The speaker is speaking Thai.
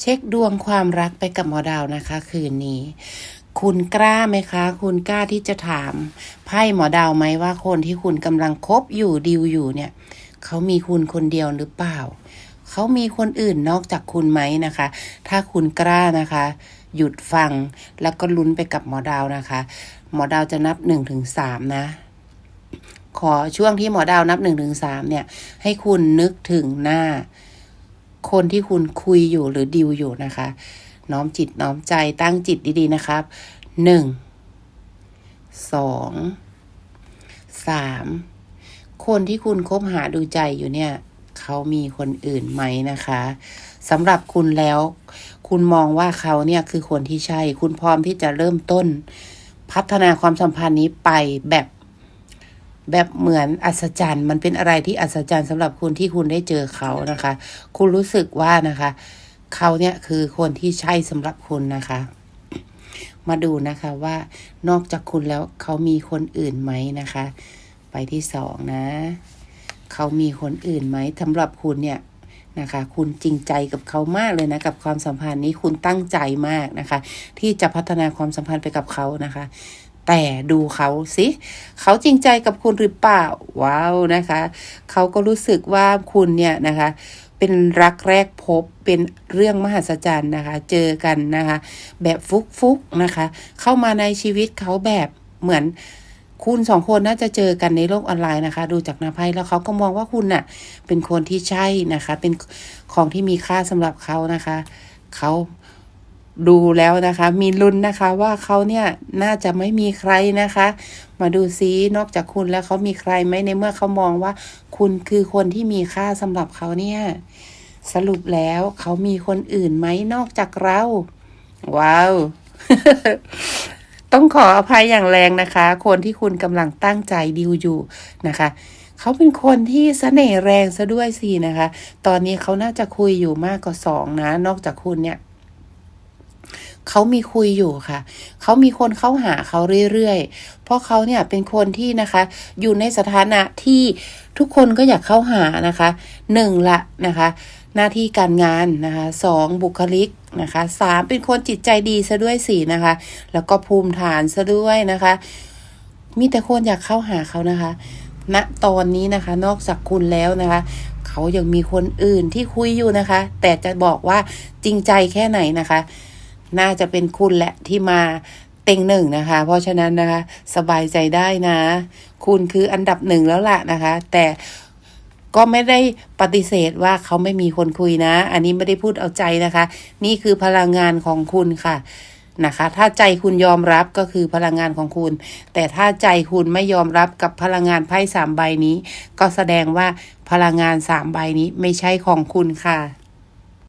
เช็คดวงความรักไปกับหมอดาวนะคะ คืนนี้ คุณกล้าไหมคะ คุณกล้าที่จะถามไพ่หมอดาวไหมว่าคนที่คุณกำลังคบอยู่ดิวอยู่เนี่ย เขามีคุณคนเดียวหรือเปล่า เขามีคนอื่นนอกจากคุณไหมนะคะ ถ้าคุณกล้านะคะ หยุดฟังแล้วก็ลุ้นไปกับหมอดาวนะคะ หมอดาวจะนับหนึ่งถึงสามนะขอช่วงที่หมอดาวนับหนึ่งถึงสามเนี่ย ให้คุณนึกถึงหน้า คนที่คุณคุยอยู่หรือดิวอยู่นะคะ น้อมจิตน้อมใจตั้งจิตดีๆนะครับหนึ่งสองสามคนที่คุณคบหาดูใจอยู่เนี่ย เขามีคนอื่นไหมนะคะสำหรับคุณแล้ว คุณมองว่าเขาเนี่ยคือคนที่ใช่ คุณพร้อมที่จะเริ่มต้น พัฒนาความสัมพันธ์นี้ไปแบบ แบบเหมือนอัศจรรย์ มันเป็นอะไรที่อัศจรรย์สำหรับคุณที่คุณได้เจอเขานะคะ คุณรู้สึกว่านะคะ เขาเนี่ยคือคนที่ใช่สำหรับคุณนะคะ มาดูนะคะว่านอกจากคุณแล้วเขามีคนอื่นไหมนะคะ ไปที่สองนะ เขามีคนอื่นไหมสำหรับคุณเนี่ยนะคะ คุณจริงใจกับเขามากเลยนะ กับความสัมพันธ์นี้คุณตั้งใจมากนะคะ ที่จะพัฒนาความสัมพันธ์ไปกับเขานะคะ แต่ดูเขาสิเขาจริงใจกับคุณหรือเปล่าว้าวนะคะเขาก็รู้สึกว่าคุณเนี่ยนะคะ เป็นรักแรกพบเป็นเรื่องมหัศจรรย์นะคะ เจอกันนะคะ แบบฟุกๆนะคะ เข้ามาในชีวิตเขาแบบเหมือนคุณสองคนน่าจะเจอกันในโลกออนไลน์นะคะ ดูจากหน้าไพ่แล้วเขาก็มองว่าคุณน่ะ เป็นคนที่ใช่นะคะ เป็นของที่มีค่าสำหรับเขานะคะ เขา ดูแล้วนะคะ มีลุ้นนะคะว่าเขาเนี่ยน่าจะไม่มีใครนะคะ มาดูซินอกจากคุณแล้วเขามีใครไหมในเมื่อเขามองว่า คุณคือคนที่มีค่าสำหรับเขาเนี่ย สรุปแล้วเขามีคนอื่นไหมนอกจากเรา ว้าวต้องขออภัยอย่างแรงนะคะ คนที่คุณกำลังตั้งใจดิวอยู่นะคะ เขาเป็นคนที่เสน่ห์แรงซะด้วยสินะคะ ตอนนี้เขาน่าจะคุยอยู่มากกว่าสองนะ นอกจากคุณเนี่ย เขามีคุยอยู่ค่ะ เขามีคนเข้าหาเขาเรื่อยๆ เพราะเขาเนี่ยเป็นคนที่นะคะ อยู่ในสถานะที่ทุกคนก็อยากเข้าหานะคะหนึ่งละนะคะ หน้าที่การงานนะคะสองบุคลิกนะคะสามเป็นคนจิตใจดีซะด้วยสี่นะคะ แล้วก็ภูมิฐานซะด้วยนะคะ มีแต่คนอยากเข้าหาเขานะคะณตอนนี้นะคะ นอกจากคุณแล้วนะคะเขายังมีคนอื่นที่คุยอยู่นะคะ แต่จะบอกว่าจริงใจแค่ไหนนะคะ น่าจะเป็นคุณแหละที่มาเต็งหนึ่งนะคะ เพราะฉะนั้นนะคะ สบายใจได้นะ คุณคืออันดับหนึ่งแล้วล่ะนะคะ แต่ก็ไม่ได้ปฏิเสธว่าเขาไม่มีคนคุยนะ อันนี้ไม่ได้พูดเอาใจนะคะ นี่คือพลังงานของคุณค่ะนะคะ ถ้าใจคุณยอมรับก็คือพลังงานของคุณ แต่ถ้าใจคุณไม่ยอมรับกับพลังงานไพ่สามใบนี้ ก็แสดงว่าพลังงานสามใบนี้ไม่ใช่ของคุณค่ะ